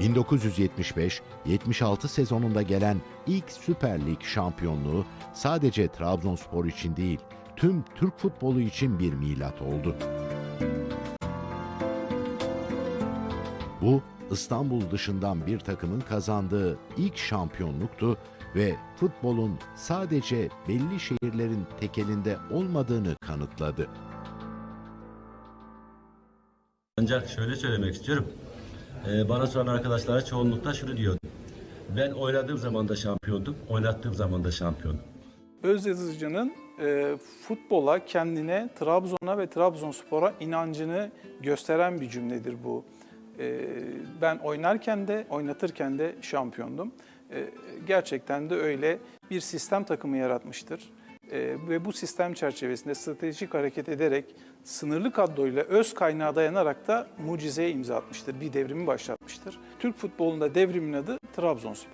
1975-76 sezonunda gelen ilk Süper Lig şampiyonluğu sadece Trabzonspor için değil, tüm Türk futbolu için bir milat oldu. Bu İstanbul dışından bir takımın kazandığı ilk şampiyonluktu ve futbolun sadece belli şehirlerin tekelinde olmadığını kanıtladı. Ancak şöyle söylemek istiyorum. Ee, bana soran arkadaşlara çoğunlukla şunu diyordu. Ben oynadığım zaman da şampiyondum, oynattığım zaman da şampiyondum. Öz Yazıcı'nın e, futbola, kendine, Trabzon'a ve Trabzonspor'a inancını gösteren bir cümledir bu. E, ben oynarken de, oynatırken de şampiyondum. E, gerçekten de öyle bir sistem takımı yaratmıştır. E, ve bu sistem çerçevesinde stratejik hareket ederek sınırlı kadroyla öz kaynağa dayanarak da mucizeye imza atmıştır. Bir devrimi başlatmıştır. Türk futbolunda devrimin adı Trabzonspor.